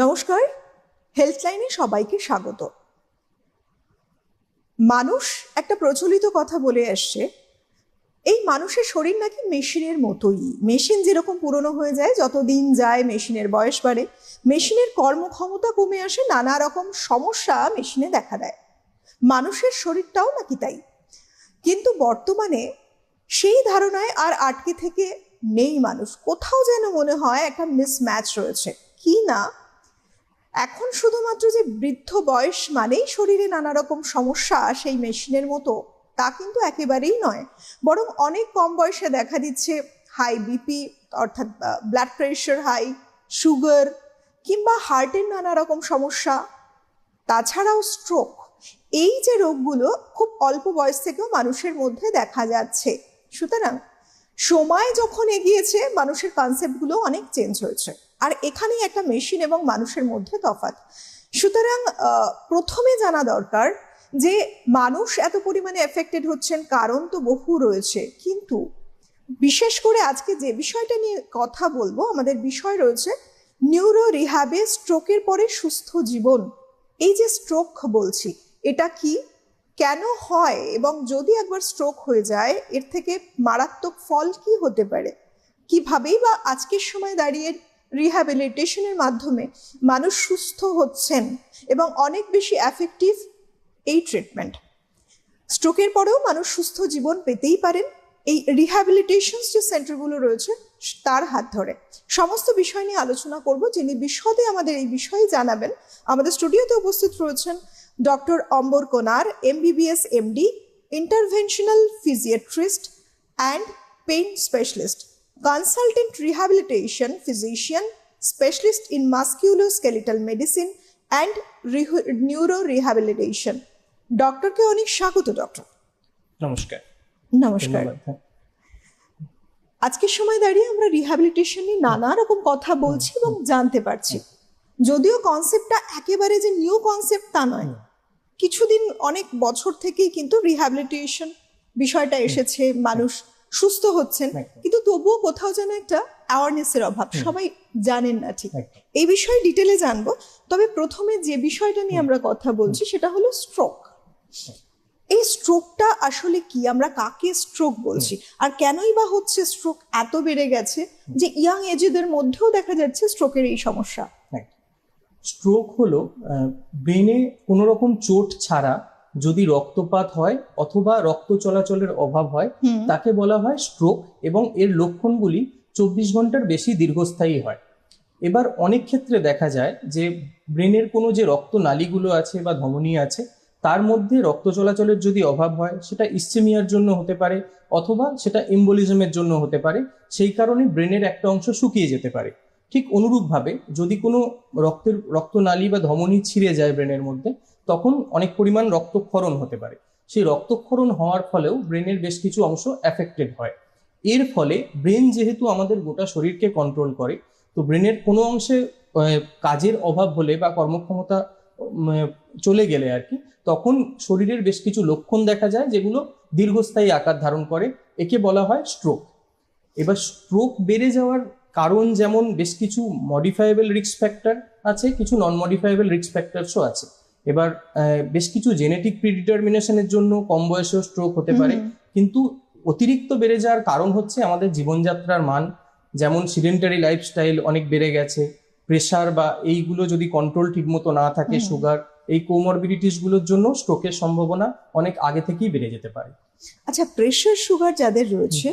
নমস্কার, হেল্পলাইনে সবাইকে স্বাগত। মানুষ একটা প্রচলিত কথা বলে আসছে, এই মানুষের শরীর নাকি মেশিনের মতোই। মেশিন যেরকম পুরনো হয়ে যায় যত দিন যায় মেশিনের বয়স বাড়ে, মেশিনের কর্মক্ষমতা কমে আসে, নানা রকম সমস্যা মেশিনে দেখা দেয়। মানুষের শরীরটাও নাকি তাই। কিন্তু বর্তমানে সেই ধারণায় আর আটকে থেকে নেই মানুষ। কোথাও যেন মনে হয় একটা মিসম্যাচ রয়েছে। কি না? এখন শুধুমাত্র যে বৃদ্ধ বয়স মানেই শরীরে নানা রকম সমস্যা সেই মেশিনের মতো, তা কিন্তু একেবারেই নয়। বরং অনেক কম বয়সে দেখা দিচ্ছে হাই বিপি অর্থাৎ ব্লাড প্রেশার হাই সুগার কিংবা হার্টের নানা রকম সমস্যা। তাছাড়াও স্ট্রোক এই যে রোগগুলো খুব অল্প বয়স থেকেও মানুষের মধ্যে দেখা যাচ্ছে। সুতরাং সময় যখন এগিয়েছে, মানুষের কনসেপ্টগুলো অনেক চেঞ্জ হয়েছে। আর এখানেই একটা মেশিন এবং মানুষের মধ্যে তফাৎ। সুতরাং প্রথমে জানা দরকার যে মানুষ এত পরিমাণে এফেক্টেড হচ্ছেন, কারণ তো বহু রয়েছে। কিন্তু বিশেষ করে আজকে যে বিষয়টা নিয়ে কথা বলব, আমাদের বিষয় রয়েছে নিউরো রিহ্যাবে স্ট্রোকের পরে সুস্থ জীবন। এই যে স্ট্রোক বলছি, এটা কি? কেন হয়? এবং যদি একবার স্ট্রোক হয়ে যায়, এর থেকে মারাত্মক ফল কি হতে পারে? কিভাবেই বা আজকের সময় দাঁড়িয়ে রিহ্যাবিলিটেশনের মাধ্যমে মানুষ সুস্থ হচ্ছেন এবং অনেক বেশি অ্যাফেক্টিভ এই ট্রিটমেন্ট স্ট্রোকের পরেও মানুষ সুস্থ জীবন পেতেই পারেন। এই রিহ্যাবিলিটেশন যে সেন্টারগুলো রয়েছে, তার হাত ধরে। সমস্ত বিষয় নিয়ে আলোচনা করব। যিনি বিশদে আমাদের এই বিষয়ে জানাবেন, আমাদের স্টুডিওতে উপস্থিত রয়েছেন doctor Ambar Konar MBBS MD interventional physiatrist and pain specialist consultant rehabilitation physician specialist in musculoskeletal medicine and neuro rehabilitation ডক্টরকে অনেক স্বাগত ডক্টর নমস্কার। নমস্কার। হ্যাঁ। আজকের সময় দাঁড়িয়ে আমরা রিহ্যাবিলিটেশন নিয়ে নানা রকম কথা বলছি এবং জানতে পারছি। যদিও কনসেপ্টটা একেবারে যে নিউ কনসেপ্ট তা নয়। কিছুদিন অনেক বছর থেকেই কিন্তু রিহ্যাবিলিটেশন বিষয়টা এসেছে মানুষ সুস্থ হচ্ছেন। কিন্তু তবুও কোথাও যেন একটা অ্যাওয়ারনেসের অভাব। সবাই জানেন না ঠিক। এই বিষয়ে ডিটেলে জানব। তবে প্রথমে যে বিষয়টা নিয়ে আমরা কথা বলছি সেটা হলো স্ট্রোক এই স্ট্রোকটা আসলে কি? আমরা কাকে স্ট্রোক বলছি? আর কেনই বা হচ্ছে স্ট্রোক এত বেড়ে গেছে যে ইয়াং এজেদের মধ্যেও দেখা যাচ্ছে স্ট্রোকের এই সমস্যা? স্ট্রোক হলো ব্রেনে কোনো রকম চোট ছাড়া যদি রক্তপাত হয় অথবা রক্ত চলাচলের অভাব হয় তাকে বলা হয় স্ট্রোক এবং এর লক্ষণগুলি চব্বিশ ঘণ্টার বেশি দীর্ঘস্থায়ী হয়। এবার অনেক ক্ষেত্রে দেখা যায় যে ব্রেনের কোনো যে রক্ত নালীগুলো আছে বা ধমনী আছে তার মধ্যে রক্ত চলাচলের যদি অভাব হয় সেটা ইসচেমিয়ার জন্য হতে পারে অথবা সেটা এম্বোলিজমের জন্য হতে পারে সেই কারণে ব্রেনের একটা অংশ শুকিয়ে যেতে পারে। ঠিক অনুরূপভাবে যদি কোনো রক্তের রক্তনালী বা ধমনী ছিঁড়ে যায় ব্রেনের মধ্যে তখন অনেক পরিমাণ রক্তক্ষরণ হতে পারে। সেই রক্তক্ষরণ হওয়ার ফলেও ব্রেনের বেশ কিছু অংশ অ্যাফেক্টেড হয়। এর ফলে ব্রেন যেহেতু আমাদের গোটা শরীরকে কন্ট্রোল করে, তো ব্রেনের কোনো অংশে কাজের অভাব হলে বা কর্মক্ষমতা চলে গেলে আর কি, তখন শরীরের বেশ কিছু লক্ষণ দেখা যায় যেগুলো দীর্ঘস্থায়ী আকার ধারণ করে, একে বলা হয় স্ট্রোক এবার স্ট্রোক বেড়ে যাওয়ার কারণ যেমন বেশ কিছু মডিফাইবেল রিস্ক ফ্যাক্টর আছে, কিছু নন মডিফাইবেল রিস্ক ফ্যাক্টরসও আছে। এবার বেশ কিছু জেনেটিক প্রিডিটারমিনেশনের জন্য কম বয়সেও স্ট্রোক হতে পারে। কিন্তু অতিরিক্ত বেড়ে যাওয়ার কারণ হচ্ছে আমাদের জীবনযাত্রার মান। যেমন সিডেন্টারি লাইফস্টাইল অনেক বেড়ে গেছে। প্রেশার বা এইগুলো যদি কন্ট্রোল ঠিকমতো না থাকে সুগার এই কোমরবিডিটিসগুলোর জন্য স্ট্রোকের সম্ভাবনা অনেক আগে থেকেই বেড়ে যেতে পারে। আচ্ছা প্রেশার সুগার যাদের রয়েছে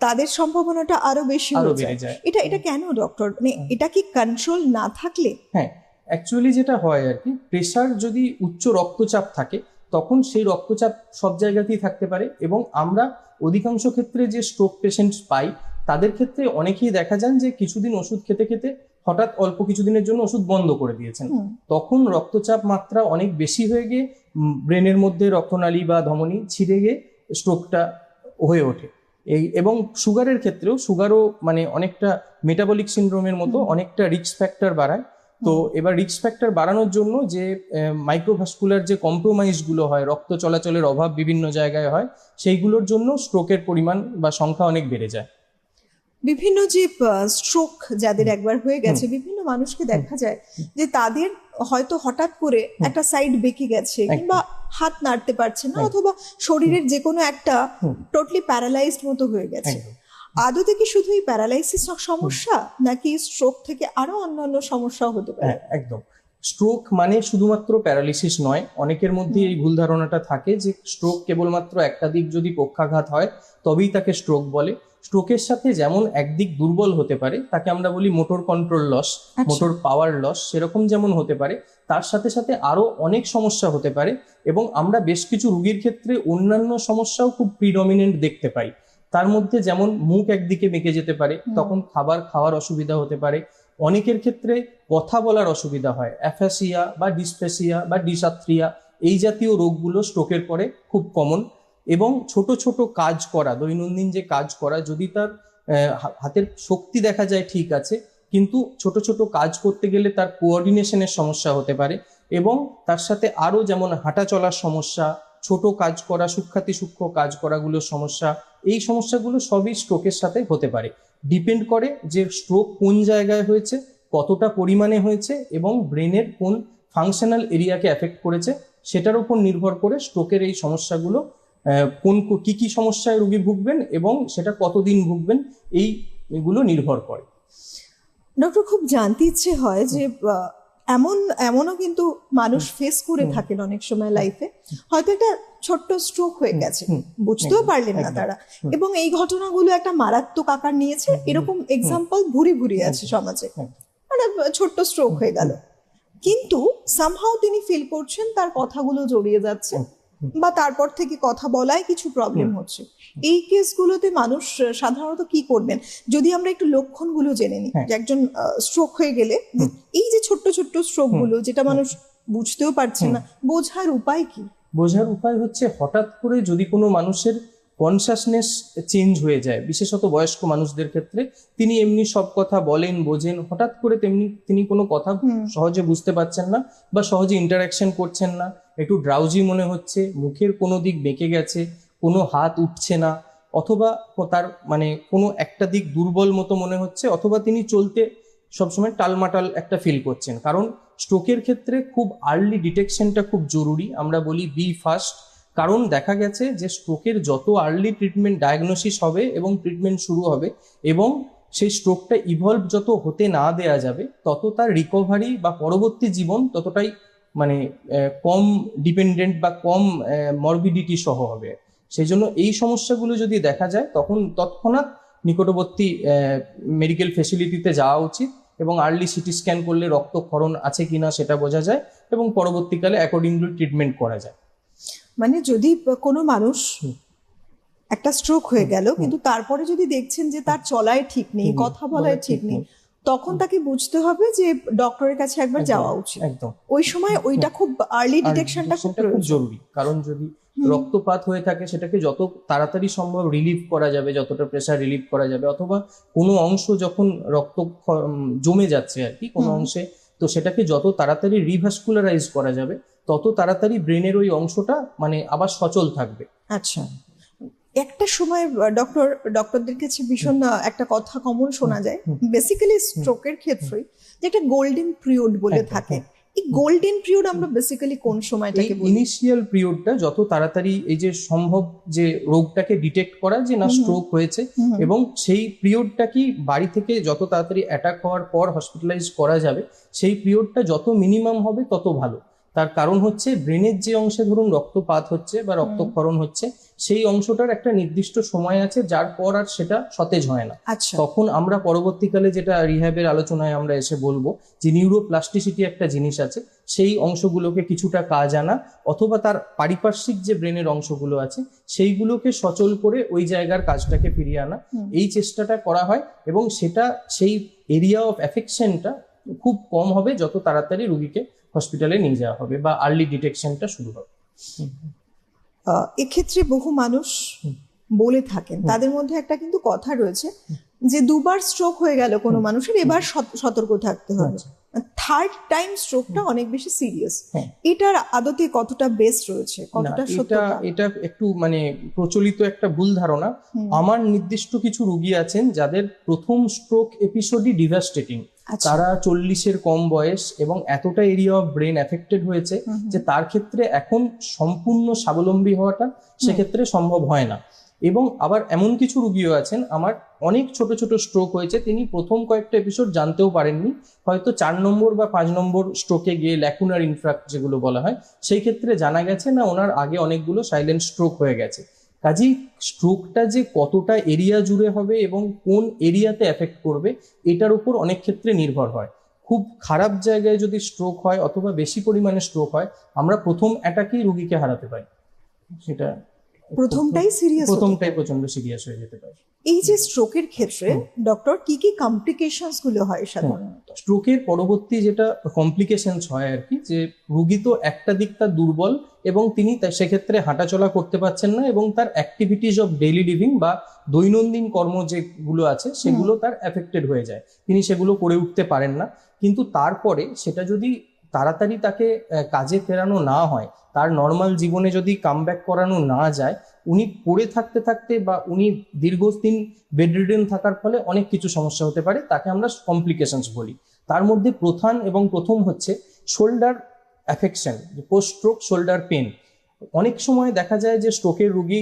তাদের সম্ভাবনাটা আরও বেশি আরও হয়ে বেড়ে যায়। এটা এটা কেন ডক্টর মানে এটা কি কন্ট্রোল না থাকলে? হ্যাঁ অ্যাকচুয়ালি যেটা হয় আর কি প্রেশার যদি উচ্চ রক্তচাপ থাকে তখন সেই রক্তচাপ সব জায়গাতেই থাকতে পারে এবং আমরা অধিকাংশ ক্ষেত্রে যে স্ট্রোক পেশেন্ট পাই তাদের ক্ষেত্রে অনেকেই দেখা যান যে কিছুদিন ওষুধ খেতে খেতে হঠাৎ অল্প কিছুদিনের জন্য ওষুধ বন্ধ করে দিয়েছেন। তখন রক্তচাপ মাত্রা অনেক বেশি হয়ে গিয়ে ব্রেনের মধ্যে রক্তনালী বা ধমনী ছিঁড়ে গিয়ে স্ট্রোকটা হয়ে ওঠে। এই এবং সুগারের ক্ষেত্রেও সুগারও মানে অনেকটা মেটাবলিক সিন্ড্রোমের মতো অনেকটা রিস্ক ফ্যাক্টর বাড়ায়। তো এবার রিক্স ফ্যাক্টর বাড়ানোর জন্য যে মাইক্রোভাস্কুলার যে কম্প্রোমাইজগুলো হয় রক্ত চলাচলের অভাব বিভিন্ন জায়গায় হয় সেইগুলোর জন্য স্ট্রোকের পরিমাণ বা সংখ্যা অনেক বেড়ে যায়। বিভিন্ন যে স্ট্রোক যাদের একবার হয়ে গেছে বিভিন্ন মানুষকে দেখা যায় যে তাদের হয়তো হঠাৎ করে একটা সাইড বেঁকে গেছে কিংবা হাত নাড়তে পারছে না অথবা শরীরের যে কোনো একটা টোটালি প্যারালাইজড মতো হয়ে গেছে। আদতে কি শুধু এই প্যারালাইসিস সমস্যা নাকি স্ট্রোক থেকে আরও অন্যান্য সমস্যাও হতে পারে? হ্যাঁ একদম। স্ট্রোক মানে শুধুমাত্র প্যারালিসিস নয় অনেকের মধ্যে এই ভুল ধারণাটা থাকে যে স্ট্রোক কেবলমাত্র একটা দিক যদি পক্ষাঘাত হয় তবেই তাকে স্ট্রোক বলে। স্ট্রোকের সাথে যেমন একদিক দুর্বল হতে পারে তাকে আমরা বলি motor control loss. Motor power loss সেরকম যেমন হতে পারে। তার সাথে সাথে আরও অনেক সমস্যা হতে পারে এবং আমরা বেশ কিছু রুগীর ক্ষেত্রে অন্যান্য সমস্যাও খুব প্রিডমিনেন্ট দেখতে পাই। তার মধ্যে যেমন মুখ একদিকে বেঁকে যেতে পারে তখন খাবার খাওয়ার অসুবিধা হতে পারে। অনেকের ক্ষেত্রে কথা বলার অসুবিধা হয় অ্যাফাসিয়া বা ডিসপেসিয়া বা ডিসাথ্রিয়া এই জাতীয় রোগগুলো স্ট্রোকের পরে খুব কমন এবং ছোট ছোট কাজ করা দৈনন্দিন যে কাজ করা যদি তার হাতের শক্তি দেখা যায় ঠিক আছে কিন্তু ছোট ছোট কাজ করতে গেলে তার কোঅর্ডিনেশনের সমস্যা হতে পারে এবং তার সাথে আরও যেমন হাঁটা চলার সমস্যা ছোট কাজ করা সূক্ষাতি সূক্ষ্ম কাজ করাগুলোর সমস্যা, এই সমস্যাগুলো সবই স্ট্রোকের সাথে হতে পারে। ডিপেন্ড করে যে স্ট্রোক কোন জায়গায় হয়েছে, কতটা পরিমাণে হয়েছে এবং ব্রেনের কোন ফাংশনাল এরিয়াকে এফেক্ট করেছে, সেটার উপর নির্ভর করে স্ট্রোকের এই সমস্যাগুলো কোন কো- কি সমস্যায় রোগী ভুগবেন এবং সেটা কতদিন ভুগবেন এই এগুলো নির্ভর করে। ডক্টর খুব জানতে ইচ্ছে হয় যে এমন এমনও কিন্তু মানুষ ফেস করে থাকেন অনেক সময় লাইফে হয়তো একটা ছোট্ট স্ট্রোক হয়ে গেছে। বুঝতেও পারলেন না তারা। এবং এই ঘটনাগুলো একটা মারাত্মক আকার নিয়েছে। এরকম এক্সাম্পল ভুরি ভুরি আছে সমাজে। মানে ছোট্ট স্ট্রোক হয়ে গেল। কিন্তু সামহাও তিনি ফিল করছেন তার কথাগুলো জড়িয়ে যাচ্ছে। বা তারপর থেকে কথা বলায় কিছু প্রবলেম হচ্ছে। এই কেসগুলোতে মানুষ সাধারণত কি করবেন? যদি আমরা একটু লক্ষণগুলো জেনে নিই হ্যাঁ। যে একজন স্ট্রোক হয়ে গেলে এই যে ছোট্ট ছোট্ট স্ট্রোকগুলো যেটা মানুষ বুঝতেও পারছে না বোঝার উপায় কি? বোঝার উপায় হচ্ছে হঠাৎ করে যদি কোনো মানুষের কনসাসনেস চেঞ্জ হয়ে যায়। বিশেষত বয়স্ক মানুষদের ক্ষেত্রে তিনি এমনি সব কথা বলেন বোঝেন হঠাৎ করে তেমনি তিনি কোনো কথা সহজে বুঝতে পারছেন না বা সহজে ইন্টারাকশন করছেন না। একটু ড্রাউজি মনে হচ্ছে মুখের কোনো দিক বেঁকে গেছে কোনো হাত উঠছে না অথবা তার মানে কোনো একটা দিক দুর্বল মতো মনে হচ্ছে অথবা তিনি চলতে সবসময় টালমাটাল একটা ফিল করছেন। কারণ স্ট্রোকের ক্ষেত্রে খুব আর্লি ডিটেকশনটা খুব জরুরি। আমরা বলি বি ফার্স্ট কারণ দেখা গেছে যে স্ট্রোকের যত আর্লি ট্রিটমেন্ট ডায়াগনোসিস হবে এবং ট্রিটমেন্ট শুরু হবে এবং সেই স্ট্রোকটা ইভলভ যত হতে না দেয়া যাবে, তত তার রিকভারি বা পরবর্তী জীবন ততটাই মানে কম ডিপেন্ডেন্ট বা কম মরবিডিটি সহ হবে। সেই জন্য এই সমস্যাগুলো যদি দেখা যায়, তখন তৎক্ষণাৎ নিকটবর্তী মেডিকেল ফেসিলিটিতে যাওয়া উচিত এবং আর্লি সিটি স্ক্যান করলে রক্তক্ষরণ আছে কিনা সেটা বোঝা যায় এবং পরবর্তীকালে অ্যাকর্ডিংলি ট্রিটমেন্ট করা যায়। মানে যদি কোনো মানুষ একটা স্ট্রোক হয়ে গেল কিন্তু তারপরে যদি দেখছেন যে তার চলায় ঠিক নেই কথা বলায় ঠিক নেই তখন তাকে বুঝতে হবে যে ডক্টরের কাছে একবার যাওয়া উচিত। একদম। ওই সময় ওইটা খুব আর্লি আর ডিটেকশনটা খুব জরুরি কারণ যদি রক্তপাত হয়ে থাকে সেটাকে যত তাড়াতাড়ি সম্ভব রিলিভ করা যাবে যতটা প্রেসার রিলিভ করা যাবে অথবা কোনো অংশ যখন রক্ত জমে যাচ্ছে আর কি কোনো অংশে তো সেটাকে যত তাড়াতাড়ি রিভাস্কুলারাইজ করা যাবে তত তাড়াতাড়ি ব্রেনের ওই অংশটা মানে আবার সচল থাকবে। আচ্ছা। একটা সময় ডক্টর ডক্টরদের কাছে ভীষণ একটা কথা কমন শোনা যায়। বেসিক্যালি স্ট্রোকের ক্ষেত্রে যে একটা গোল্ডেন পিরিয়ড বলে থাকে। এই গোল্ডেন পিরিয়ড আমরা বেসিক্যালি কোন সময়টাকে বলি? ইনিশিয়াল পিরিয়ডটা যত তাড়াতাড়ি এই যে সম্ভব যে রোগটাকে ডিটেক্ট করা যে না স্ট্রোক হয়েছে এবং সেই পিরিয়ডটা কি বাড়ি থেকে যত তাড়াতাড়ি অ্যাটাক হওয়ার পর হসপিটালাইজ করা যাবে সেই পিরিয়ডটা যত মিনিমাম হবে তত ভালো। তার কারণ হচ্ছে ব্রেনের যে অংশে ধরুন রক্তপাত হচ্ছে বা রক্তক্ষরণ হচ্ছে সেই অংশটার একটা নির্দিষ্ট সময় আছে যার পর আর সেটা সতেজ হয় না। আচ্ছা। তখন আমরা পরবর্তীকালে যেটা রিহ্যাবের আলোচনায় আমরা এসে বলব যে নিউরোপ্লাস্টিসিটি একটা জিনিস আছে সেই অংশগুলোকে কিছুটা কাজ আনা অথবা তার পারিপার্শ্বিক যে ব্রেনের অংশগুলো আছে সেইগুলোকে সচল করে ওই জায়গার কাজটাকে ফিরিয়ে আনা। এই চেষ্টাটা করা হয় এবং সেটা সেই এরিয়া অফ এফেকশনটা খুব কম হবে যত তাড়াতাড়ি রুগীকে হসপিটালে নিয়ে যাওয়া হবে বা আর্লি ডিটেকশনটা শুরু হবে। এক্ষেত্রে বহু মানুষ বলে থাকেন তাদের মধ্যে একটা কিন্তু কথা রয়েছে যে দুবার স্ট্রোক হয়ে গেল কোনো মানুষের এবার সতর্ক থাকতে হবে। থার্ড টাইম স্ট্রোকটা অনেক বেশি সিরিয়াস হ্যাঁ। এটার আদতে কতটা বেস রয়েছে? কতটা এটা এটা একটু মানে প্রচলিত একটা ভুল ধারণা। আমার নির্দিষ্ট কিছু রুগী আছেন যাদের প্রথম স্ট্রোক এপিসোডই ডিভাস্টেটিং তারা চল্লিশের কম বয়স এবং এতটা এরিয়া অফ ব্রেন এফেক্টেড হয়েছে। যে তার ক্ষেত্রে এখন সম্পূর্ণ স্বাবলম্বী হওয়াটা সেক্ষেত্রে সম্ভব হয় না। এবং আবার এমন কিছু রুগীও আছেন আমার অনেক ছোট ছোট স্ট্রোক হয়েছে তিনি প্রথম কয়েকটা এপিসোড জানতেও পারেননি। হয়তো চার নম্বর বা পাঁচ নম্বর স্ট্রোকে গিয়ে ল্যাকুনার ইনফ্রাক্ট যেগুলো বলা হয় সেই ক্ষেত্রে জানা গেছে না ওনার আগে অনেকগুলো সাইলেন্ট স্ট্রোক হয়ে গেছে। কাজেই স্ট্রোকটা যে কতটা এরিয়া জুড়ে হবে এবং কোন এরিয়াতে এফেক্ট করবে, এটার উপর অনেক ক্ষেত্রে নির্ভর হয়। খুব খারাপ জায়গায় যদি স্ট্রোক হয় অথবা বেশি পরিমাণে স্ট্রোক হয়, আমরা প্রথম অ্যাটাকেই রুগীকে হারাতে পারি। সেটা প্রথমটাই সিরিয়াস প্রথমটাই প্রচণ্ড সিরিয়াস হয়ে যেতে পারে। এই যে স্ট্রোকের ক্ষেত্রে ডক্টর কি কি কমপ্লিকেশনসগুলো হয় সাধারণত? স্ট্রোকের পরবর্তী যেটা কমপ্লিকেশনস হয় আর কি যে রুগী তো একটা দিক তার দুর্বল এবং তিনি সেক্ষেত্রে হাঁটাচলা করতে পারছেন না এবং তার অ্যাক্টিভিটিস অফ ডেইলি লিভিং বা দৈনন্দিন কর্ম যেগুলো আছে সেগুলো তার এফেক্টেড হয়ে যায়। তিনি সেগুলো করে উঠতে পারেন না। কিন্তু তারপরে সেটা যদি তাড়াতাড়ি তাকে কাজে ফেরানো না হয়, তার নর্মাল জীবনে যদি কামব্যাক করানো না যায়, উনি পড়ে থাকতে থাকতে বা উনি দীর্ঘদিন বেডরিডেন থাকার ফলে অনেক কিছু সমস্যা হতে পারে, তাকে আমরা কমপ্লিকেশনস বলি। তার মধ্যে প্রধান এবং প্রথম হচ্ছে shoulder affection post stroke shoulder pain অনেক সময় দেখা যায় যে স্ট্রোকের রুগী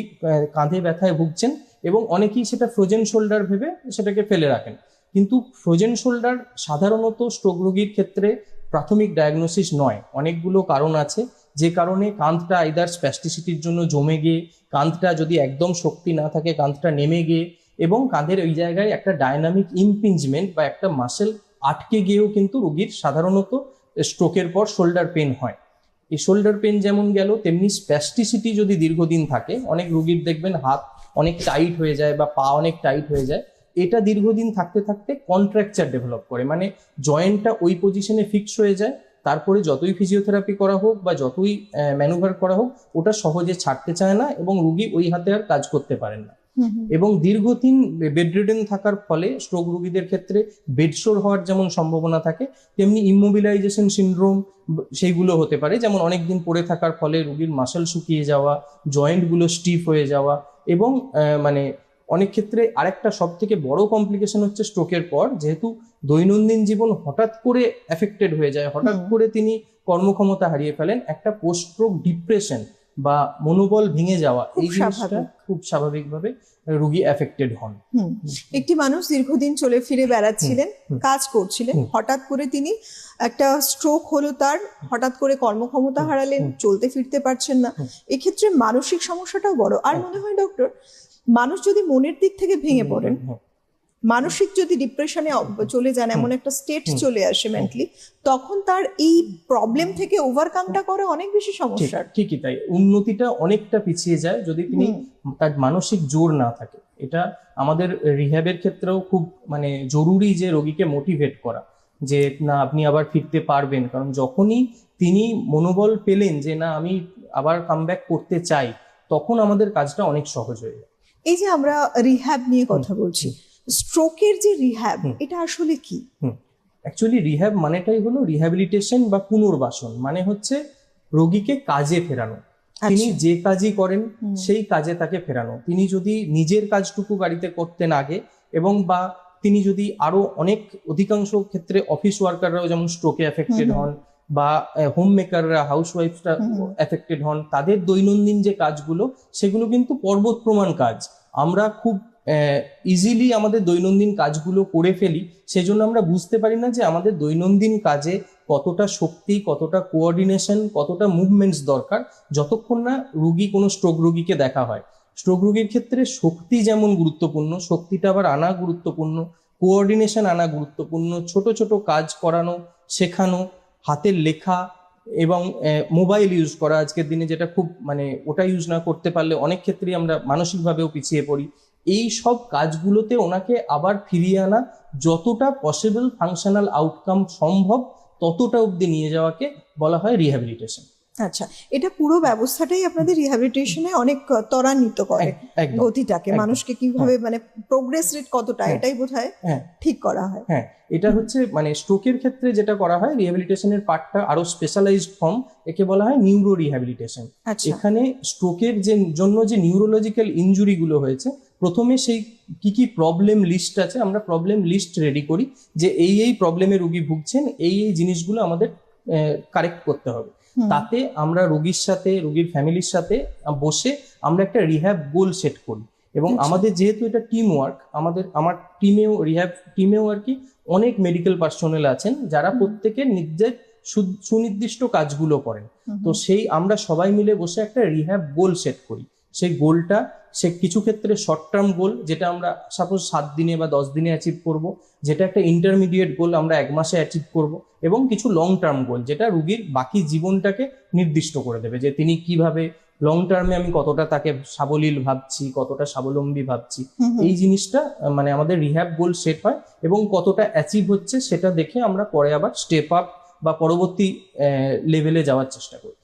কাঁধে ব্যথায় ভুগছেন এবং অনেকেই সেটা ফ্রোজেন শোল্ডার ভেবে সেটাকে ফেলে রাখেন। কিন্তু ফ্রোজেন শোল্ডার সাধারণত স্ট্রোক রোগীর ক্ষেত্রে প্রাথমিক ডায়াগনোসিস নয়, অনেকগুলো কারণ আছে। যে কারণে কাঁধটা আইদার স্প্যাস্টিসিটির জন্য জমে গিয়ে, কাঁধটা যদি একদম শক্তি না থাকে, কাঁধটা নেমে গিয়ে এবং কাঁধের ওই জায়গায় একটা ডায়নামিক ইমপিঞ্জমেন্ট বা একটা মাসেল আটকে গিয়েও কিন্তু রোগীর সাধারণত স্ট্রোকের পর শোল্ডার পেন হয়। এই শোল্ডার পেন যেমন গেল, তেমনি স্প্যাস্টিসিটি যদি দীর্ঘদিন থাকে, অনেক রুগীর দেখবেন হাত অনেক টাইট হয়ে যায় বা পা অনেক টাইট হয়ে যায় এটা দীর্ঘদিন থাকতে থাকতে কন্ট্রাকচার ডেভেলপ করে। মানে জয়েন্টটা ওই পজিশনে ফিক্স হয়ে যায় তারপরে যতই ফিজিওথেরাপি করা হোক বা যতই ম্যানুভার করা হোক ওটা সহজে ছাড়তে চায় না এবং রুগী ওই হাতে আর কাজ করতে পারেন না। এবং দীর্ঘদিন বেডরিডেন থাকার ফলে স্ট্রোক রোগীদের ক্ষেত্রে বেডশোর হওয়ার যেমন সম্ভাবনা থাকে তেমনি ইমোবিলাইজেশন সিন্ড্রোম সেইগুলো হতে পারে। যেমন অনেক দিন পড়ে থাকার ফলে রোগীর মাসেল শুকিয়ে যাওয়া জয়েন্টগুলো স্টিফ হয়ে যাওয়া এবং মানে অনেক ক্ষেত্রে আরেকটা সব থেকে বড় কমপ্লিকেশন হচ্ছে স্ট্রোকের পর যেহেতু দৈনন্দিন জীবন হঠাৎ করে এফেক্টেড হয়ে যায় হঠাৎ করে তিনি কর্মক্ষমতা হারিয়ে ফেলেন একটা পোস্ট স্ট্রোক ডিপ্রেশন বা মনোবল ভেঙে যাওয়া এই জিনিসটা। খুব স্বাভাবিকভাবে রুগী এফেক্টেড হন। একটি মানুষ দীর্ঘদিন চলে ফিরে বেড়াচ্ছিলেন কাজ করছিলেন হঠাৎ করে তিনি একটা স্ট্রোক হলো তার হঠাৎ করে কর্মক্ষমতা হারালেন চলতে ফিরতে পারছেন না। এক্ষেত্রে মানসিক সমস্যাটাও বড়। আর মনে হয় ডক্টর মানুষ যদি মনের দিক থেকে ভেঙে পড়েন মানসিক যদি ডিপ্রেশনে চলে যান এমন একটা স্টেট চলে আসে মেন্টালি তখন তার এই প্রবলেম থেকে ওভারকামটা করে অনেক বেশি ঠিক সমস্যার। ঠিকই তাই। উন্নতিটা অনেকটা পিছিয়ে যায় যদি তিনি তার মানসিক জোর না থাকে। এটা আমাদের রিহ্যাবের ক্ষেত্রেও খুব মানে জরুরি যে রোগীকে মোটিভেট করা। যে না আপনি আবার ফিরতে পারবেন। কারণ যখনই তিনি মনোবল পেলেন যে না আমি আবার কামব্যাক করতে চাই তখন আমাদের কাজটা অনেক সহজ হয়ে যায়। এই যে আমরা রিহ্যাব নিয়ে কথা বলছি স্ট্রোকের যে রিহ্যাব এটা আসলে কি? অ্যাকচুয়ালি রিহ্যাব মানেটাই হলো রিহ্যাবিলিটেশন বা পুনর্বাসন মানে হচ্ছে রোগীকে কাজে ফেরানো। তিনি আচ্ছা। যে কাজই করেন সেই কাজে তাকে ফেরানো। তিনি যদি নিজের কাজটুকু বাড়িতে করতেন আগে এবং বা তিনি যদি আরও অনেক অধিকাংশ ক্ষেত্রে অফিস ওয়ার্কাররাও যেমন স্ট্রোকে হুম। হন বা হোম মেকাররা হাউস ওয়াইফরা। এফেক্টেড হন তাদের দৈনন্দিন যে কাজগুলো সেগুলো কিন্তু পর্বত প্রমাণ কাজ আমরা খুব ইজিলি আমাদের দৈনন্দিন কাজগুলো করে ফেলি সেজন্য আমরা বুঝতে পারি না যে আমাদের দৈনন্দিন কাজে কতটা শক্তি কতটা কোঅর্ডিনেশন কতটা মুভমেন্টস দরকার যতক্ষণ না রুগী কোনো স্ট্রোক রুগীকে দেখা হয় স্ট্রোক রুগীর ক্ষেত্রে শক্তি যেমন গুরুত্বপূর্ণ শক্তিটা আবার আনা গুরুত্বপূর্ণ কোঅর্ডিনেশন আনা গুরুত্বপূর্ণ ছোট ছোট কাজ করানো শেখানো হাতের লেখা এবং মোবাইল ইউজ করা। আজকের দিনে যেটা খুব মানে ওটা ইউজ না করতে পারলে অনেক ক্ষেত্রেই আমরা মানসিকভাবেও পিছিয়ে পড়ি। এই সব কাজগুলোতে ওনাকে আবার ফিরিয়ে আনা যতটা পসিবল ফাংশনাল আউটকাম সম্ভব, ততটা অবধি নিয়ে যাওয়াকে বলা হয় রিহ্যাবিলিটেশন আচ্ছা এটা পুরো ব্যবস্থাটাই আপনাদের রিহ্যাবিলিটেশনে অনেক ত্বরান্বিত করে গতিটাকে। মানুষকে কীভাবে মানে প্রোগ্রেস রেট কতটা হ্যাঁ। এটাই বোধহয় হ্যাঁ। ঠিক করা হয়। হ্যাঁ এটা হচ্ছে মানে স্ট্রোকের ক্ষেত্রে যেটা করা হয় রিহ্যাবিলিটেশনের পার্টটা আরও স্পেশালাইজড ফর্ম একে বলা হয় নিউরো রিহ্যাবিলিটেশন আচ্ছা। এখানে স্ট্রোকের যে জন্য যে নিউরোলজিক্যাল ইনজুরি গুলো হয়েছে প্রথমে সেই কি কি প্রবলেম লিস্ট আছে আমরা প্রবলেম লিস্ট রেডি করি যে এই এই প্রবলেমে রুগী ভুগছেন এই এই জিনিসগুলো আমাদের কারেক্ট করতে হবে। তাতে আমরা রোগীর সাথে রোগীর ফ্যামিলির সাথে বসে আমরা একটা রিহ্যাব গোল সেট করি। এবং আচ্ছা। আমাদের যেহেতু এটা টিম ওয়ার্ক আমাদের আমার টিমেও রিহ্যাব টিমেও আর কি অনেক মেডিকেল পার্সোনাল আছেন যারা প্রত্যেকে নিজের সুনির্দিষ্ট কাজগুলো করেন। তো সেই আমরা সবাই মিলে বসে একটা রিহ্যাব গোল সেট করি। সেই গোলটা সে কিছু ক্ষেত্রে শর্ট টার্ম গোল যেটা আমরা সাপোজ সাত দিনে বা দশ দিনে অ্যাচিভ করব যেটা একটা ইন্টারমিডিয়েট গোল আমরা এক মাসে অ্যাচিভ করব এবং কিছু লং টার্ম গোল যেটা রুগীর বাকি জীবনটাকে নির্দিষ্ট করে দেবে যে তিনি কীভাবে লং টার্মে আমি কতটা তাকে সাবলীল ভাবছি কতটা স্বাবলম্বী ভাবছি। এই জিনিসটা মানে আমাদের রিহ্যাব গোল সেট হয় এবং কতটা অ্যাচিভ হচ্ছে সেটা দেখে আমরা পরে আবার স্টেপ আপ বা পরবর্তী লেভেলে যাওয়ার চেষ্টা করি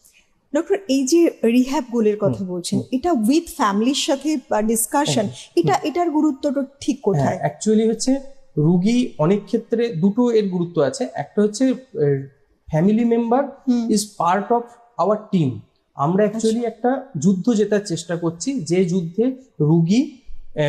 ডক্টর এই যে রিহ্যাব গোলের কথা বলছেন এটা উইথ ফ্যামিলির সাথে ডিসকাশন এটা এটার গুরুত্বটা ঠিক কোথায়? অ্যাকচুয়ালি হচ্ছে রুগী অনেক ক্ষেত্রে দুটো এর গুরুত্ব আছে। একটা হচ্ছে family member is part of our team আমরা অ্যাকচুয়ালি একটা যুদ্ধ জেতার চেষ্টা করছি। যে যুদ্ধে রুগী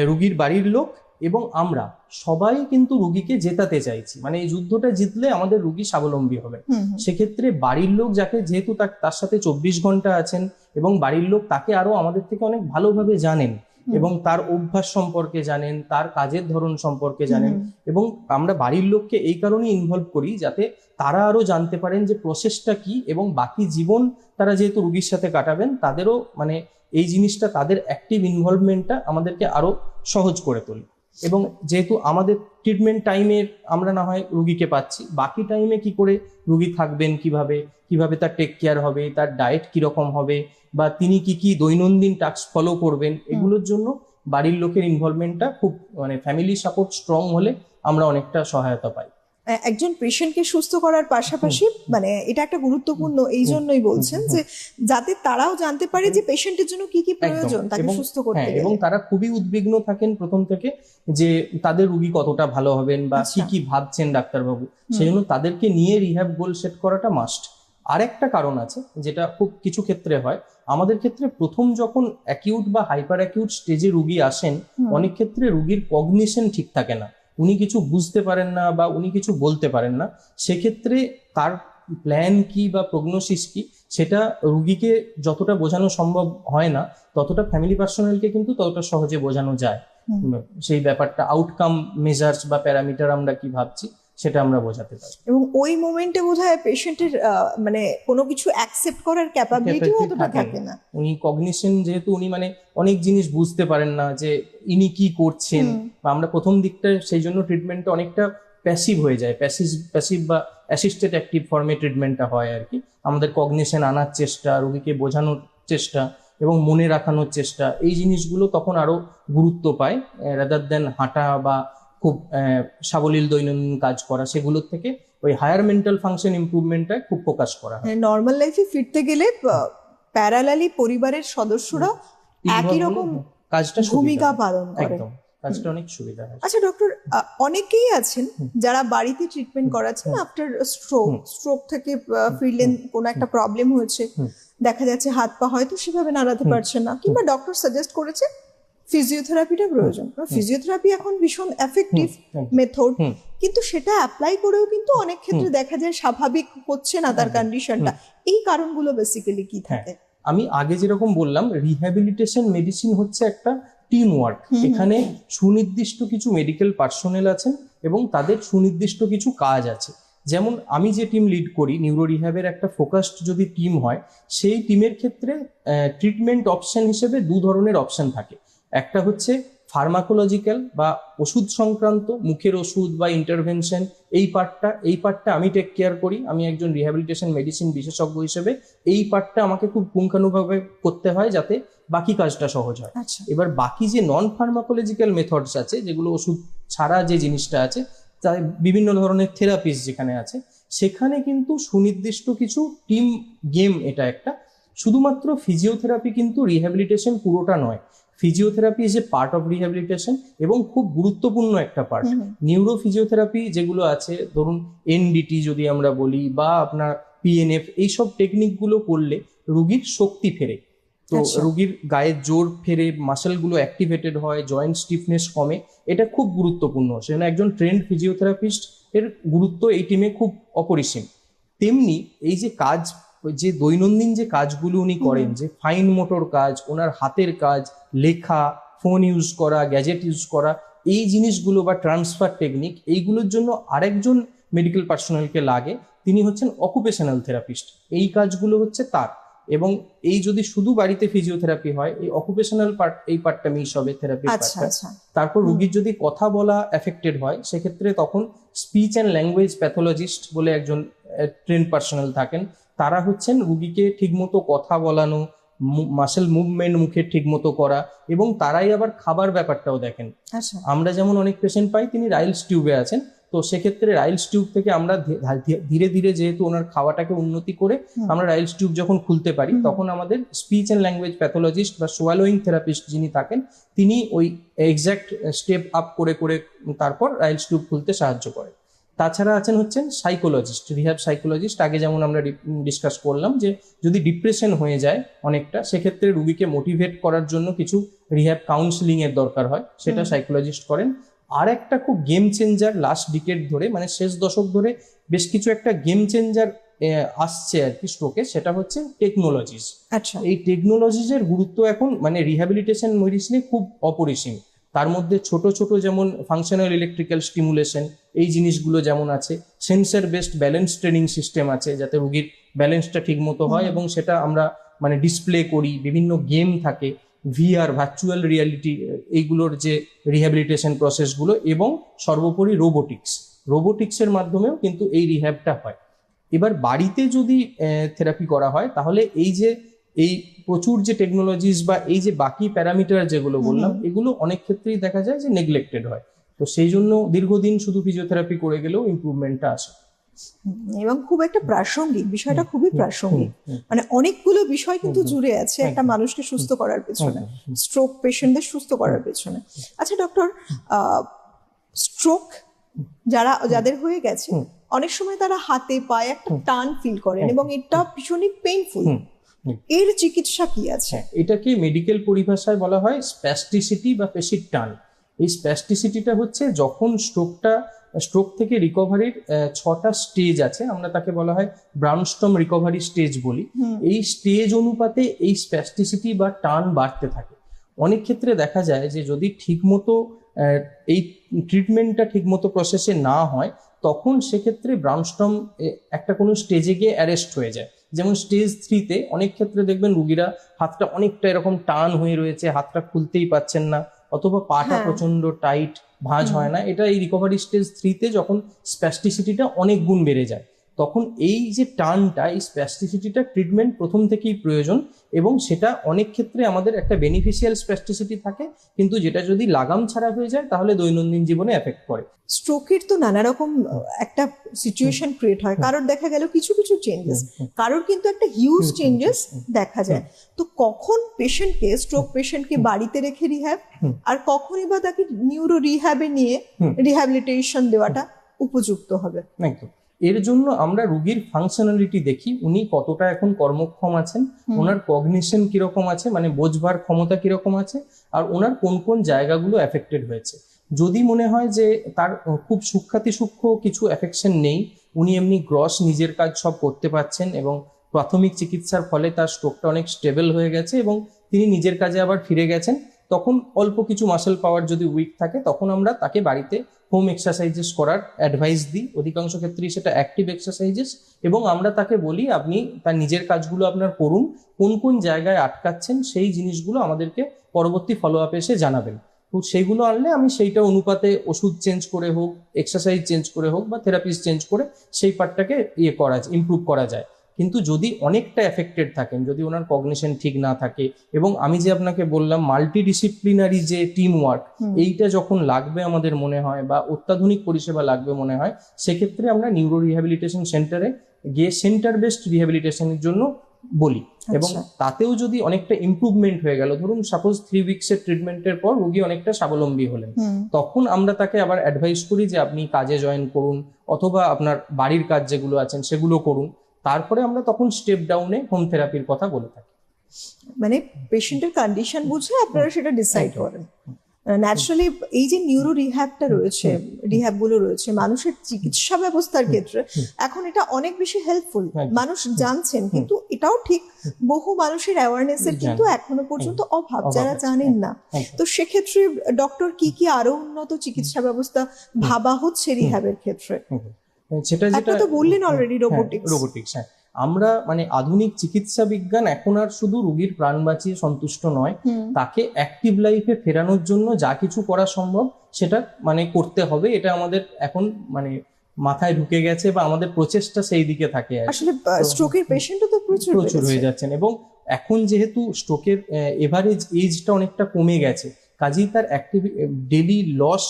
রুগীর বাড়ির লোক এবং আমরা সবাই কিন্তু রুগীকে জেতাতে চাইছি। মানে এই যুদ্ধটা জিতলে আমাদের রুগী স্বাবলম্বী হবে। সেক্ষেত্রে বাড়ির লোক যাকে যেহেতু তার- তার সাথে চব্বিশ ঘণ্টা আছেন এবং বাড়ির লোক তাকে আরও আমাদের থেকে অনেক ভালোভাবে জানেন এবং তার অভ্যাস সম্পর্কে জানেন তার কাজের ধরন সম্পর্কে জানেন এবং আমরা বাড়ির লোককে এই কারণে ইনভলভ করি যাতে তারা আরও জানতে পারেন যে প্রসেসটা কি এবং বাকি জীবন তারা যেহেতু রুগীর সাথে কাটাবেন তাদেরও মানে এই জিনিসটা তাদের অ্যাক্টিভ ইনভলভমেন্টটা আমাদেরকে আরও সহজ করে তোলে। এবং যেহেতু আমাদের ট্রিটমেন্ট টাইমে আমরা না হয় রুগীকে পাচ্ছি বাকি টাইমে কি করে রুগী থাকবেন কীভাবে কীভাবে তার টেক কেয়ার হবে তার ডায়েট কীরকম হবে বা তিনি কি কি দৈনন্দিন টাস্ক ফলো করবেন এগুলোর জন্য বাড়ির লোকের ইনভলভমেন্টটা খুব মানে ফ্যামিলি সাপোর্ট স্ট্রং হলে আমরা অনেকটা সহায়তা পাই। একজন পেশেন্টকে সুস্থ করার পাশাপাশি মানে এটা একটা গুরুত্বপূর্ণ এই জন্যই বলছেন যে যাতে তারাও জানতে পারে যে পেশেন্টের জন্য কি কি প্রয়োজন তাকে সুস্থ করতে হ্যাঁ এবং তারা খুবই উদ্বিগ্ন থাকেন প্রথম থেকে যে তাদের রুগী কতটা ভালো হবেন বা কি আচ্ছা। কি ভাবছেন ডাক্তারবাবু। সেই জন্য তাদেরকে নিয়ে রিহ্যাব গোল সেট করাটা মাস্ট আরেকটা কারণ আছে যেটা খুব কিছু ক্ষেত্রে হয়। আমাদের ক্ষেত্রে প্রথম যখন অ্যাকিউট বা হাইপার অ্যাকিউট স্টেজে রুগী আসেন অনেক ক্ষেত্রে রুগীর কগনিশন ঠিক থাকে না। উনি কিছু বুঝতে পারেন না বা উনি কিছু বলতে পারেন না সেক্ষেত্রে তার প্ল্যান কি বা প্রগনোসিস কি সেটা রুগীকে যতটা বোঝানো সম্ভব হয় না ততটা ফ্যামিলি পার্সোনালকে কিন্তু ততটা সহজে বোঝানো যায়। সেই ব্যাপারটা আউটকাম মেজার্স বা প্যারামিটার আমরা কি ভাবছি সেটা আমরা বোঝাতে পারি। এবং ওই মোমেন্টে বোধহয় পেশেন্টের মানে কোনো কিছু অ্যাকসেপ্ট করার ক্যাপাবিলিটিও অতটা থাকে। না। উনি কগনিশন যেহেতু উনি মানে অনেক জিনিস বুঝতে পারেন না যে ইনি কি করছেন বা আমরা প্রথম দিকটা সেই জন্য ট্রিটমেন্টটা অনেকটা প্যাসিভ হয়ে যায়। প্যাসিভ প্যাসিভ বা অ্যাসিস্টেড অ্যাক্টিভ ফর্মে ট্রিটমেন্টটা হয় আর কি। আমাদের কগনিশন আনার চেষ্টা রোগীকে বোঝানোর চেষ্টা এবং মনে রাখানোর চেষ্টা এই জিনিসগুলো তখন আরও গুরুত্ব পায় রাদার দেন হাঁটা বা খুব সাবলীল দৈনন্দিন কাজ করা সেগুলোর থেকে ওই হায়ার মেন্টাল ফাংশন ইমপ্রুভমেন্টটা খুব ফোকাস করা হয়। নর্মাল লাইফে ফিরতে গেলে প্যারালালি পরিবারের সদস্যরা একই রকম কাজটা ভূমিকা পালন করে। একদম কাজটা অনেক সুবিধা হয়। আচ্ছা ডক্টর অনেকেই আছেন যারা বাড়িতে ট্রিটমেন্ট করাচ্ছেন আফটার স্ট্রোক স্ট্রোক থেকে ফিরলেন কোনো একটা প্রবলেম হয়েছে দেখা যাচ্ছে হাত পা হয়তো সেভাবে নাড়াতে পারছে না কিংবা ডক্টর সাজেস্ট করেছে ফিজিওথেরাপিটা প্রয়োজন। ফিজিওথেরাপি এখন ভীষণ এফেক্টিভ মেথড কিন্তু সেটা অ্যাপ্লাই করেও কিন্তু অনেক ক্ষেত্রে দেখা যায় স্বাভাবিক হচ্ছে না তার। কন্ডিশনটা এই কারণগুলো বেসিক্যালি কি হ্যাঁ। থাকে? আমি আগে যেরকম বললাম রিহ্যাবিলিটেশন মেডিসিন হচ্ছে একটা টিম ওয়ার্ক। এখানে সুনির্দিষ্ট কিছু মেডিকেল পার্সোনেল আছেন এবং তাদের সুনির্দিষ্ট কিছু কাজ আছে। যেমন আমি যে টিম লিড করি নিউরো রিহ্যাবের একটা ফোকাসড যদি টিম হয় সেই টিমের ক্ষেত্রে ট্রিটমেন্ট অপশন হিসেবে দু ধরনের অপশন থাকে। একটা হচ্ছে ফার্মাকোলজিক্যাল বা ওষুধ সংক্রান্ত মুখের ওষুধ বা ইন্টারভেনশন এই পার্টটা এই পার্টটা আমি টেক কেয়ার করি। আমি একজন রিহ্যাবিলিটেশন মেডিসিন বিশেষজ্ঞ হিসেবে এই পার্টটা আমাকে খুব পুঙ্খানুভাবে করতে হয় যাতে বাকি কাজটা সহজ হয়। আচ্ছা। এবার বাকি যে নন ফার্মাকোলজিক্যাল মেথডস আছে যেগুলো ওষুধ ছাড়া যে জিনিসটা আছে তাই বিভিন্ন ধরনের থেরাপিস যেখানে আছে সেখানে কিন্তু সুনির্দিষ্ট কিছু টিম গেম এটা একটা। শুধুমাত্র ফিজিওথেরাপি কিন্তু রিহ্যাবিলিটেশন পুরোটা নয়। Physiotherapy is a part of rehabilitation এবং খুব গুরুত্বপূর্ণ একটা পার্ট। নিউরো ফিজিওথেরাপি যেগুলো আছে ধরুন এনডিটি যদি আমরা বলি বা আপনার পিএনএফ এইসব টেকনিকগুলো করলে রুগীর শক্তি ফেরে। তো আচ্ছা। রুগীর গায়ের জোর ফেরে মাসেলগুলো অ্যাক্টিভেটেড হয় জয়েন্ট স্টিফনেস কমে এটা খুব গুরুত্বপূর্ণ। সেখানে একজন ট্রেন্ড ফিজিওথেরাপিস্ট এর গুরুত্ব এই টিমে খুব অপরিসীম। তেমনি এই যে কাজ যে দৈনন্দিন যে কাজগুলো উনি করেন যে ফাইন মোটর কাজ ওনার হাতের কাজ লেখা ফোন ইউজ করা গ্যাজেট ইউজ করা এই জিনিসগুলো বা ট্রান্সফার টেকনিক এইগুলোর জন্য আরেকজন মেডিকেল পার্সোনালকে লাগে। তিনি হচ্ছেন অকুপেশনাল থেরাপিস্ট এই কাজগুলো হচ্ছে তার। এবং এই যদি শুধু বাড়িতে ফিজিওথেরাপি হয় এই অকুপেশনাল পার্ট এই পার্টটা মিস হবে থেরাপির আচ্ছা পার্টটা আচ্ছা। তারপর রুগীর যদি কথা বলা এফেক্টেড হয় সেক্ষেত্রে তখন স্পিচ অ্যান্ড ল্যাঙ্গুয়েজ প্যাথোলজিস্ট বলে একজন ট্রেন পার্সোনাল থাকেন। তারা হচ্ছেন রুগীকে ঠিকমতো কথা বলানো মাসেল মুভমেন্ট মুখে ঠিক মতো করা এবং তারাই আবার খাবার ব্যাপারটাও দেখেন। আচ্ছা। আমরা যেমন অনেক পেশেন্ট পাই তিনি রাইলস টিউবে আছেন। তো সেক্ষেত্রে রাইলস টিউব থেকে আমরা ধীরে ধীরে যেহেতু ওনার খাওয়াটাকে উন্নতি করে আমরা রাইলস টিউব যখন খুলতে পারি তখন আমাদের স্পিচ অ্যান্ড ল্যাঙ্গুয়েজ প্যাথোলজিস্ট বা সোয়ালোয়িং থেরাপিস্ট যিনি থাকেন তিনি ওই এক্স্যাক্ট স্টেপ আপ করে করে তারপর রাইলস টিউব খুলতে সাহায্য করে তাছাড়া আছেন হচ্ছেন সাইকোলজিস্ট রিহ্যাব সাইকোলজিস্ট আগে যেমন আমরা ডিসকাস করলাম যে যদি ডিপ্রেশন হয়ে যায় অনেকটা সেক্ষেত্রে রুগীকে মোটিভেট করার জন্য কিছু রিহ্যাব কাউন্সিলিং এর দরকার হয় সেটা সাইকোলজিস্ট করেন। আর একটা খুব গেম চেঞ্জার লাস্ট ডিকেট ধরে মানে শেষ দশক ধরে বেশ কিছু একটা গেম চেঞ্জার আসছে আর কি স্ট্রোকে সেটা হচ্ছে টেকনোলজিস আচ্ছা। এই টেকনোলজিসের গুরুত্ব এখন মানে রিহ্যাবিলিটেশন মেডিসিনে খুব অপরিসীম। তার মধ্যে ছোট ছোট যেমন ফাংশনাল ইলেকট্রিক্যাল স্টিমুলেশন এই জিনিসগুলো যেমন আছে sensor based balance training system আছে যাতে রুগীর ব্যালেন্সটা ঠিক মতো হয় এবং সেটা আমরা মানে ডিসপ্লে করি বিভিন্ন গেম থাকে ভিআর ভার্চুয়াল রিয়ালিটি এইগুলোর যে রিহ্যাবিলিটেশন প্রসেসগুলো এবং সর্বোপরি রোবোটিক্স রোবোটিক্সের মাধ্যমেও কিন্তু এই রিহ্যাবটা হয়। এবার বাড়িতে যদি থেরাপি করা হয় তাহলে এই যে এই প্রচুর যে টেকনোলজিস বা এই যে বাকি প্যারামিটার যেগুলো বললাম এগুলো অনেক ক্ষেত্রেই দেখা যায় যে নেগলেক্টেড হয়। তো সেই জন্য দীর্ঘদিন শুধু ফিজিওথেরাপি করে গেলেও ইমপ্রুভমেন্টটা আসে। এবং খুব একটা প্রাসঙ্গিক বিষয়টা খুবই প্রাসঙ্গিক। মানে অনেকগুলো বিষয় কিন্তু। জুড়ে আছে একটা মানুষকে সুস্থ করার পেছনে। স্ট্রোক পেশেন্টদের সুস্থ করার পেছনে। আচ্ছা ডক্টর স্ট্রোক যারা যাদের হয়ে গেছে অনেক সময় তারা হাতে পায়ে একটা টান ফিল করেন এবং এটা ভীষণই পেইনফুল। এর চিকিৎসা কি আছে? হ্যাঁ এটাকে মেডিকেল পরিভাষায় বলা হয় স্প্যাস্টিসিটি বা পেশির টান। এই স্প্যাস্টিসিটিটা হচ্ছে যখন স্ট্রোকটা স্ট্রোক থেকে রিকভারির ছটা স্টেজ আছে আমরা তাকে বলা হয় ব্রাউনস্টম রিকভারি স্টেজ বলি। এই স্টেজ অনুপাতে এই স্প্যাস্টিসিটি বা টান বাড়তে থাকে। অনেক ক্ষেত্রে দেখা যায় যে যদি ঠিকমতো এই ট্রিটমেন্টটা ঠিকমতো প্রসেসে না হয় তখন সেক্ষেত্রে ব্রাউনস্টম একটা কোনো স্টেজে গিয়ে অ্যারেস্ট হয়ে যায়। যেমন স্টেজ থ্রিতে অনেক ক্ষেত্রে দেখবেন রুগীরা হাতটা অনেকটা এরকম টান হয়ে রয়েছে হাতটা খুলতেই পাচ্ছেন না। অথবা পাটা হ্যাঁ। প্রচণ্ড টাইট ভাঁজ হয় না। এটা এই রিকভারি স্টেজ থ্রিতে যখন স্প্যাস্টিসিটিটা অনেক গুণ বেড়ে যায়। তখন এই যে টানটা এই স্প্যাস্টিসিটিটা ট্রিটমেন্ট প্রথম থেকেই প্রয়োজন এবং সেটা অনেক ক্ষেত্রে আমাদের একটা বেনিফিশিয়াল স্প্যাস্টিসিটি থাকে কিন্তু যেটা যদি লাগাম ছাড়া হয়ে যায় তাহলে দৈনন্দিন জীবনে এফেক্ট করে স্ট্রোকের তো নানা রকম একটা সিচুয়েশন ক্রিয়েট হয়। কারোর দেখা গেল কিছু কিছু চেঞ্জেস কারোর কিন্তু একটা হিউজ চেঞ্জেস দেখা যায়। তো কখন পেশেন্টকে স্ট্রোক পেশেন্টকে বাড়িতে রেখে রিহ্যাব আর কখনই বা তাকে নিউরো রিহ্যাবে নিয়ে। রিহ্যাবিলিটেশন দেওয়াটা উপযুক্ত হবে? একদম। এর জন্য আমরা রুগীর ফাংশনালিটি দেখি উনি কতটা এখন কর্মক্ষম আছেন ওনার কগনিশন কীরকম আছে মানে বোঝবার ক্ষমতা কীরকম আছে আর ওনার কোন কোন জায়গাগুলো এফেক্টেড হয়েছে। যদি মনে হয় যে তার খুব সূক্ষাতি সূক্ষ্ম কিছু এফেকশন নেই উনি এমনি গ্রস নিজের কাজ সব করতে পারছেন এবং প্রাথমিক চিকিৎসার ফলে তার স্ট্রোকটা অনেক স্টেবল হয়ে গেছে এবং তিনি নিজের কাজে আবার ফিরে গেছেন তখন অল্প কিছু মাসেল পাওয়ার যদি উইক থাকে, তখন আমরা তাকে বাড়িতে হোম এক্সারসাইজেস করার অ্যাডভাইস দিই। অধিকাংশ ক্ষেত্রেই সেটা অ্যাক্টিভ এক্সারসাইজেস এবং আমরা তাকে বলি, আপনি তার নিজের কাজগুলো আপনার করুন, কোন কোন জায়গায় আটকাচ্ছেন, সেই জিনিসগুলো আমাদেরকে পরবর্তী ফলো আপে এসে জানাবেন। তো সেইগুলো আনলে আমি সেইটা অনুপাতে ওষুধ চেঞ্জ করে হোক এক্সারসাইজ চেঞ্জ করে হোক বা থেরাপিস্ট চেঞ্জ করে সেই পার্টটাকে ইয়ে করা ইমপ্রুভ করা যায়। কিন্তু যদি অনেকটা এফেক্টেড থাকেন যদি ওনার কগনিশন ঠিক না থাকে এবং আমি যে আপনাকে বললাম মাল্টি ডিসিপ্লিনারি যে টিম ওয়ার্ক এইটা যখন লাগবে আমাদের মনে হয় বা অত্যাধুনিক পরিষেবা লাগবে মনে হয় সেক্ষেত্রে আমরা নিউরো রিহ্যাবিলিটেশন সেন্টারে গিয়ে সেন্টার বেসড রিহ্যাবিলিটেশনের জন্য বলি। এবং আচ্ছা। তাতেও যদি অনেকটা ইমপ্রুভমেন্ট হয়ে গেল ধরুন সাপোজ থ্রি উইকসের ট্রিটমেন্টের পর রোগী অনেকটা স্বাবলম্বী হলেন তখন আমরা তাকে আবার অ্যাডভাইস করি যে আপনি কাজে জয়েন করুন অথবা আপনার বাড়ির কাজ যেগুলো আছেন সেগুলো করুন। তারপরে আমরা তখন স্টেপ ডাউনে হোম থেরাপির কথা বলে থাকি। মানে পেশেন্টের কন্ডিশন বুঝে আপনারা সেটা ডিসাইড করেন। ন্যাচারালি এই যে নিউরো রিহ্যাবটা রয়েছে রিহ্যাবগুলো রয়েছে মানুষের চিকিৎসা ব্যবস্থার ক্ষেত্রে এখন এটা অনেক বেশি হেল্পফুল মানুষ জানছেন কিন্তু এটাও ঠিক। বহু মানুষের অ্যাওয়ারনেস এর কিন্তু এখনও পর্যন্ত অভাব যারা জানেন না। তো সেক্ষেত্রে ডক্টর কি কি আরও উন্নত চিকিৎসা ব্যবস্থা ভাবা হচ্ছে রিহ্যাবের ক্ষেত্রে? সেটা যেটা তো বললেন অলরেডি রোবোটিক্স রোবোটিক্স হ্যাঁ। আমরা মানে আধুনিক চিকিৎসা বিজ্ঞান এখন আর শুধু রোগীর প্রাণ বাঁচিয়ে সন্তুষ্ট নয় তাকে অ্যাক্টিভ লাইফে ফেরানোর জন্য যা কিছু করা সম্ভব সেটা মানে করতে হবে। এটা আমাদের এখন মানে মাথায় ঢুকে গেছে বা আমাদের প্রচেষ্টা সেই দিকে থাকে আসলে স্ট্রোকের পেশেন্টও তো প্রচুর প্রচুর হয়ে যাচ্ছেন এবং এখন যেহেতু স্ট্রোকের এভারেজ এজটা অনেকটা কমে গেছে কাজেই তার অ্যাক্টিভ ডেলি লস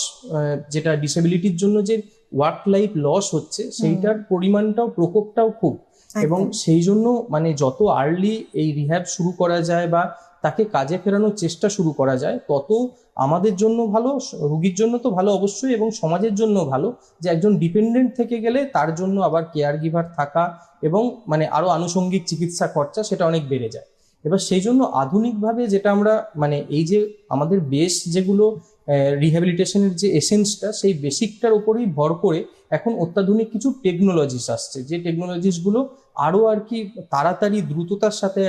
যেটা ডিসেবিলিটির জন্য যে ওয়ার্ক লাইফ লস হচ্ছে সেইটার পরিমাণটাও প্রকোপটাও খুব। এবং সেই জন্য মানে যত আর্লি এই রিহ্যাব শুরু করা যায় বা তাকে কাজে ফেরানোর চেষ্টা শুরু করা যায় তত আমাদের জন্য ভালো রুগীর জন্য তো ভালো অবশ্যই এবং সমাজের জন্য ভালো যে একজন ডিপেন্ডেন্ট থেকে গেলে তার জন্য আবার কেয়ার গিভার থাকা এবং মানে আরও আনুষঙ্গিক চিকিৎসা খরচা সেটা অনেক বেড়ে যায়। এবার সেই জন্য আধুনিকভাবে যেটা আমরা মানে এই যে আমাদের বেস যেগুলো রিহ্যাবিলিটেশনের যে এসেন্সটা সেই বেসিকটার উপরেই ভর করে এখন অত্যাধুনিক কিছু টেকনোলজিস আসছে। যে টেকনোলজিসগুলো আরও আর কি তাড়াতাড়ি দ্রুততার সাথে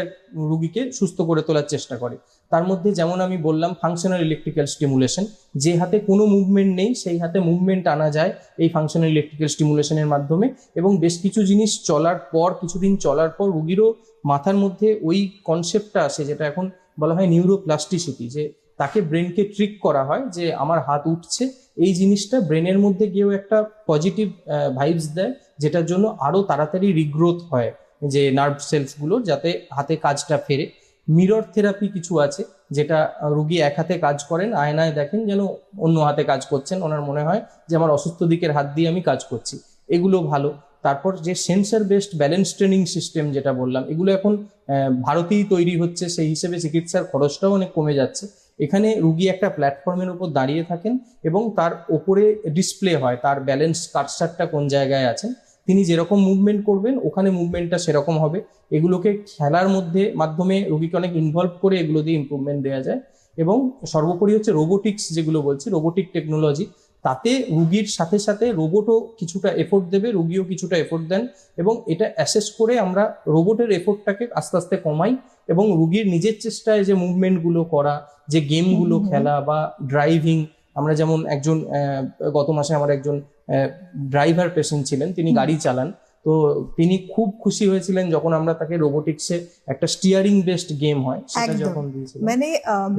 রুগীকে সুস্থ করে তোলার চেষ্টা করে। তার মধ্যে যেমন আমি বললাম ফাংশনাল ইলেকট্রিক্যাল স্টিমুলেশন যে হাতে কোনো মুভমেন্ট নেই, সেই হাতে মুভমেন্ট আনা যায় এই ফাংশনাল ইলেকট্রিক্যাল স্টিমুলেশনের মাধ্যমে এবং বেশ কিছু জিনিস চলার পর, কিছুদিন চলার পর রুগীরও মাথার মধ্যে ওই কনসেপ্টটা আসে যেটা এখন বলা হয় নিউরোপ্লাস্টিসিটি যে তাকে ব্রেনকে ট্রিক করা হয় যে আমার হাত উঠছে, এই জিনিসটা ব্রেনের মধ্যে গিয়েও একটা পজিটিভ ভাইবস দেয়, যেটার জন্য আরও তাড়াতাড়ি রিগ্রোথ হয় যে নার্ভ সেলসগুলোর যাতে হাতে কাজটা ফেরে। মিরর থেরাপি কিছু আছে, যেটা রুগী এক হাতে কাজ করেন, আয়নায় দেখেন যেন অন্য হাতে কাজ করছেন, ওনার মনে হয় যে আমার অসুস্থ দিকের হাত দিয়ে আমি কাজ করছি। এগুলো ভালো। তারপর যে sensor based balance training system যেটা বললাম, এগুলো এখন ভারতেই তৈরি হচ্ছে, সেই হিসেবে চিকিৎসার খরচটাও অনেক কমে যাচ্ছে। এখানে রুগী একটা প্ল্যাটফর্মের উপর দাঁড়িয়ে থাকেন এবং তার ওপরে ডিসপ্লে হয়, তার ব্যালেন্স কার্সারটা কোন জায়গায় আছেন তিনি যেরকম মুভমেন্ট করবেন, ওখানে মুভমেন্টটা সেরকম হবে। এগুলোকে খেলার মধ্যে, মাধ্যমে রুগীকে অনেক ইনভলভ করে এগুলো দিয়ে ইম্প্রুভমেন্ট দেওয়া যায়। এবং সর্বোপরি হচ্ছে রোবোটিক্স যেগুলো বলছি রোবোটিক টেকনোলজি তাতে রুগীর সাথে সাথে রোবটও কিছুটা এফোর্ট দেবে রুগীও কিছুটা এফোর্ট দেন এবং এটা অ্যাসেস করে আমরা রোবটের এফোর্টটাকে আস্তে আস্তে কমাই এবং রুগীর নিজের চেষ্টায় যে মুভমেন্টগুলো করা যে গেমগুলো। খেলা বা ড্রাইভিং আমরা যেমন একজন গত মাসে আমার একজন ড্রাইভার পেশেন্ট ছিলেন তিনি গাড়ি চালান তো তিনি খুব খুশি হয়েছিলেন যখন আমরা তাকে রোবোটিক্সে একটা স্টিয়ারিং বেসড গেম হয় সেটা যখন দিয়েছিলাম। মানে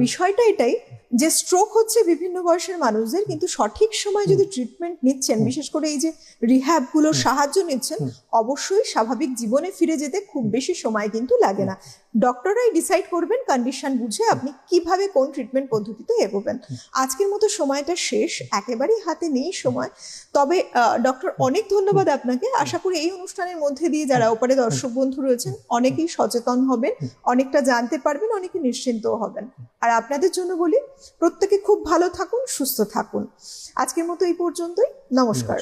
বিষয়টা এটাই যে স্ট্রোক হচ্ছে বিভিন্ন বয়সের মানুষদের কিন্তু সঠিক সময় যদি ট্রিটমেন্ট নিচ্ছেন বিশেষ করে এই যে রিহ্যাবগুলোর সাহায্য নিচ্ছেন অবশ্যই স্বাভাবিক জীবনে ফিরে যেতে খুব বেশি সময় কিন্তু লাগে না। ডক্টররাই ডিসাইড করবেন কন্ডিশন বুঝে আপনি কীভাবে কোন ট্রিটমেন্ট পদ্ধতিতে এগোবেন। আজকের মতো সময়টা শেষ, একেবারেই হাতে নেই সময়। তবে ডক্টর অনেক ধন্যবাদ আপনাকে। আশা করি এই অনুষ্ঠানের মধ্যে দিয়ে যারা ওপারে দর্শক বন্ধু রয়েছেন, অনেকেই সচেতন হবেন, অনেকটা জানতে পারবেন, অনেকে নিশ্চিন্তও হবেন। আর আপনাদের জন্য বলি, প্রত্যেকে খুব ভালো থাকুন, সুস্থ থাকুন। আজকের মতো এই পর্যন্তই। নমস্কার।